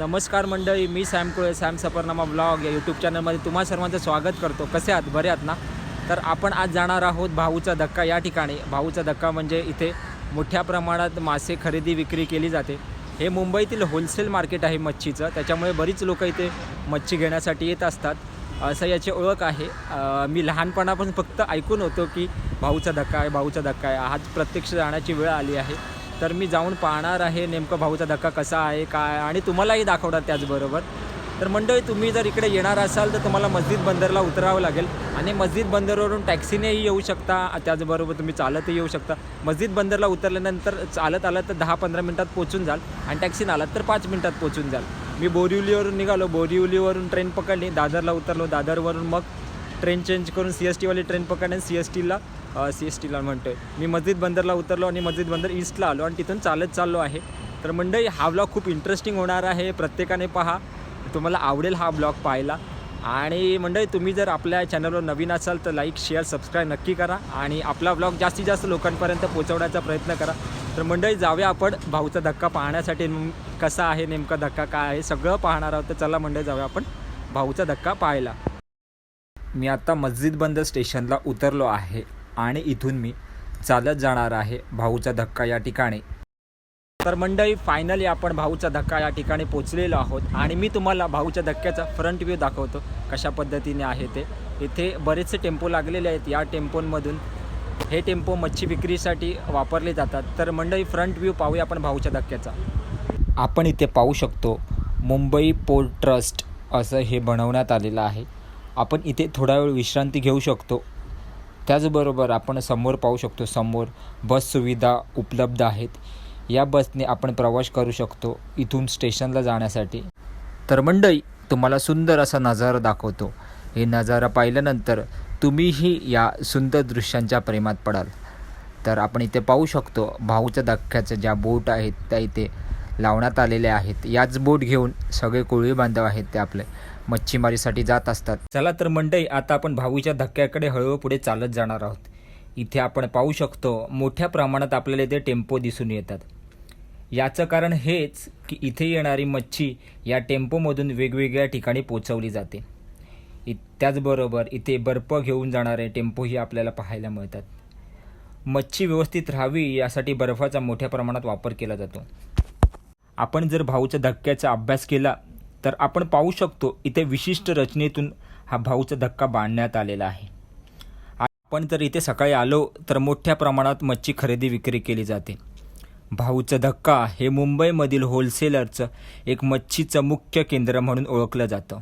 नमस्कार मंडळी मी Sam Kule Sam Safarnama blog या यूट्यूब चॅनलमध्ये तुम्हा सर्वांचं स्वागत करतो. कसे आहात? बरे आहात ना? तर आपण आज जाणार आहोत भाऊचा धक्का या ठिकाणी. भाऊचा धक्का म्हणजे इथे मोठ्या प्रमाणात मासे खरेदी विक्री केली जाते. हे मुंबईतील होलसेल मार्केट आहे मच्छीचं. त्याच्यामुळे बरीच लोकं इथे मच्छी घेण्यासाठी येत असतात. असं याची ओळख आहे. मी लहानपणापासून फक्त ऐकून होतो की भाऊचा धक्का आहे भाऊचा धक्का आहे. आज प्रत्यक्ष जाण्याची वेळ आली आहे. तर मी जाऊन पाहणार आहे नेमकं भाऊचा धक्का कसा आहे काय आणि तुम्हालाही दाखवणार त्याचबरोबर. तर मंडळी तुम्ही जर इकडे येणार असाल तर तुम्हाला मस्जिद बंदरला उतरावं लागेल आणि मस्जिद बंदरवरून टॅक्सीनेही येऊ शकता त्याचबरोबर तुम्ही चालतही येऊ शकता. मस्जिद बंदरला उतरल्यानंतर चालत आलं तर दहा पंधरा मिनटात पोचून जाल आणि टॅक्सीने आलात तर पाच मिनटात पोचून जाल. मी बोरिवलीवरून निघालो बोरिवलीवरून ट्रेन पकडली दादरला उतरलो दादरवरून मग ट्रेन चेंज करून सी एस टीवाली ट्रेन पकडणे सी एस टीला सी एस टीला म्हणतोय. मी मस्जिद बंदरला उतरलो आणि मस्जिद बंदर ईस्टला आलो आणि तिथून चालत चाललो आहे. तर मंडळी हा ब्लॉग खूप इंटरेस्टिंग होणार आहे. प्रत्येकाने पहा. तुम्हाला आवडेल हा ब्लॉग पाहायला. आणि मंडळी तुम्ही जर आपल्या चॅनलवर नवीन असाल तर लाईक शेअर सबस्क्राईब नक्की करा. आणि आपला ब्लॉग जास्तीत जास्त लोकांपर्यंत पोहोचवण्याचा प्रयत्न करा. तर मंडळी जाऊया आपण भाऊचा धक्का पाहण्यासाठी. कसा आहे नेमका धक्का काय आहे सगळं पाहणार आहोत. तर चला मंडळी जाऊया आपण भाऊचा धक्का पाहायला. मी आता मस्जिद बंद स्टेशनला उतरलो आहे आणि इथून मी चालत जाणार आहे भाऊचा धक्का या ठिकाणी. तर मंडळी फायनली आपण भाऊचा धक्का या ठिकाणी पोचलेलो आहोत आणि मी तुम्हाला भाऊच्या धक्क्याचा फ्रंट व्ह्यू दाखवतो कशा पद्धतीने आहे ते. इथे बरेचसे टेम्पो लागलेले आहेत. या टेम्पोंमधून हे टेम्पो मच्छी विक्रीसाठी वापरले जातात. तर मंडळी फ्रंट व्ह्यू पाहूया आपण भाऊच्या धक्क्याचा. आपण इथे पाहू शकतो मुंबई पोर्ट ट्रस्ट असं हे बनवण्यात आलेलं आहे. आपण इथे थोडा वेळ विश्रांती घेऊ शकतो. त्याचबरोबर आपण समोर पाहू शकतो समोर बस सुविधा उपलब्ध आहेत. या बसने आपण प्रवास करू शकतो इथून स्टेशनला जाण्यासाठी. तर मंडई तुम्हाला सुंदर असा नजारा दाखवतो. हे नजारा पाहिल्यानंतर तुम्हीही या सुंदर दृश्यांच्या प्रेमात पडाल. तर आपण इथे पाहू शकतो भाऊच्या धक्क्याच्या ज्या बोट आहेत त्या इथे लावण्यात आलेले आहेत. याच बोट घेऊन सगळे कोळी बांधव आहेत ते आपले. मच्छीमारीसाठी जात असतात. चला तर मंडई आता आपण भाऊच्या धक्क्याकडे हळूहळू पुढे चालत जाणार आहोत. इथे आपण पाहू शकतो मोठ्या प्रमाणात आपल्याला इथे टेम्पो दिसून येतात. याचं कारण हेच की इथे येणारी मच्छी या टेम्पोमधून वेगवेगळ्या ठिकाणी पोचवली जाते. इ त्याचबरोबर इथे बर्फ घेऊन जाणारे टेम्पोही आपल्याला पाहायला मिळतात. मच्छी व्यवस्थित राहावी यासाठी बर्फाचा मोठ्या प्रमाणात वापर केला जातो. आपण जर भाऊच्या धक्क्याचा अभ्यास केला तर आपण पाहू शकतो इथे विशिष्ट रचनेतून हा भाऊचा धक्का बांधण्यात आलेला आहे. आपण जर इथे सकाळी आलो तर मोठ्या प्रमाणात मच्छी खरेदी विक्री केली जाते. भाऊचा धक्का हे मुंबईमधील होलसेलरचं एक मच्छीचं मुख्य केंद्र म्हणून ओळखलं जातं.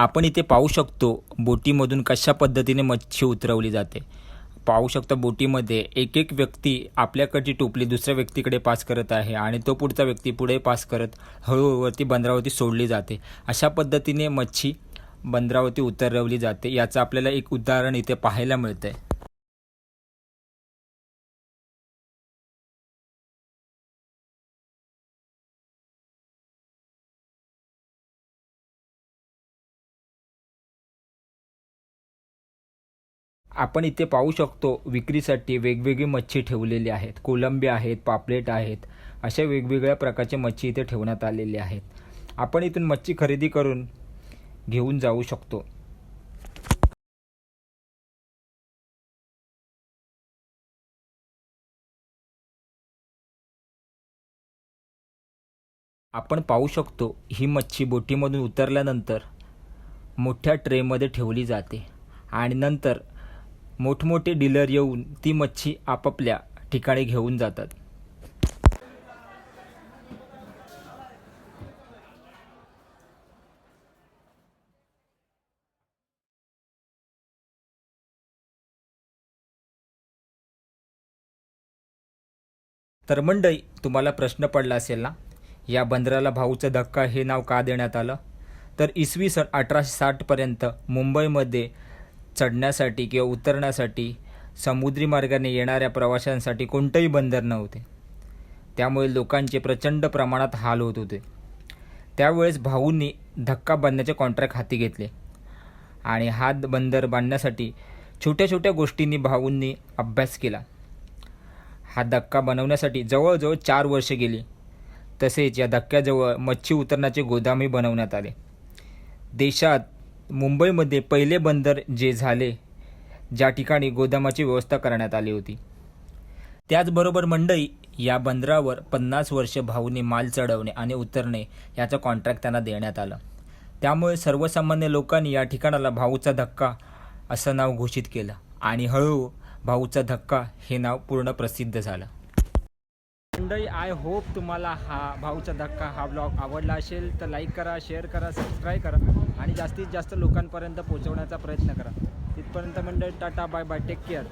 आपण इथे पाहू शकतो बोटीमधून कशा पद्धतीने मच्छी उतरवली जाते. पाहू शकता बोटीमध्ये एक एक व्यक्ती आपल्याकडची टोपली दुसऱ्या व्यक्तीकडे पास करत आहे आणि तो पुढचा व्यक्ती पुढे पास करत हळूहळूवरती बंदरावरती सोडली जाते. अशा पद्धतीने मच्छी बंदरावरती उतरवली जाते. याचं आपल्याला एक उदाहरण इथे पाहायला मिळतं आहे आपण इथे पाहू शकतो विक्रीसाठी वेगवेगळी मच्छी ठेवलेली आहेत. कोलंबी आहेत पापलेट आहेत. अशा वेगवेगळ्या प्रकारचे मच्छी इथे ठेवण्यात आलेले आहेत. आपण इथून मच्छी खरेदी करून घेऊन जाऊ शकतो. आपण पाहू शकतो ही मच्छी बोटीमधून उतरल्यानंतर मोठ्या ट्रेमध्ये ठेवली जाते आणि नंतर मोठमोठे डीलर येऊन ती मच्छी आपापल्या ठिकाणी घेऊन जातात. तर मंडई तुम्हाला प्रश्न पडला असेल ना? या बंदराला भाऊचा धक्का हे नाव का देण्यात आलं? तर इसवी सन अठराशे साठपर्यंत मुंबईमध्ये चढण्यासाठी किंवा उतरण्यासाठी समुद्री मार्गाने येणाऱ्या प्रवाशांसाठी कोणतंही बंदर नव्हते. त्यामुळे लोकांचे प्रचंड प्रमाणात हाल होत होते. त्यावेळेस भाऊंनी धक्का बांधण्याचे कॉन्ट्रॅक्ट हाती घेतले. आणि हात बंदर बांधण्यासाठी छोट्या छोट्या गोष्टींनी भाऊंनी अभ्यास केला. हा धक्का बनवण्यासाठी जवळजवळ चार वर्षे गेली. तसेच या धक्क्याजवळ मच्छी उतरण्याचे गोदामही बनवण्यात आले. देशात मुंबईमध्ये पहिले बंदर जे झाले ज्या ठिकाणी गोदामाची व्यवस्था करण्यात आली होती. त्याचबरोबर मंडई या बंदरावर पन्नास वर्ष भाऊने माल चढवणे आणि उतरणे याचं कॉन्ट्रॅक्ट त्यांना देण्यात आलं. त्यामुळे सर्वसामान्य लोकांनी या ठिकाणाला भाऊचा धक्का असं नाव घोषित केलं आणि हळूहळू भाऊचा धक्का हे नाव पूर्ण प्रसिद्ध झालं. मंडळी आय होप तुम्हाला हा भाऊचा धक्का हा ब्लॉग आवडला असेल तर लाईक करा शेअर करा सबस्क्राईब करा आणि जास्तीत जास्त लोकांपर्यंत पोहोचवण्याचा प्रयत्न करा. तिथपर्यंत मंडळी tata bye bye take care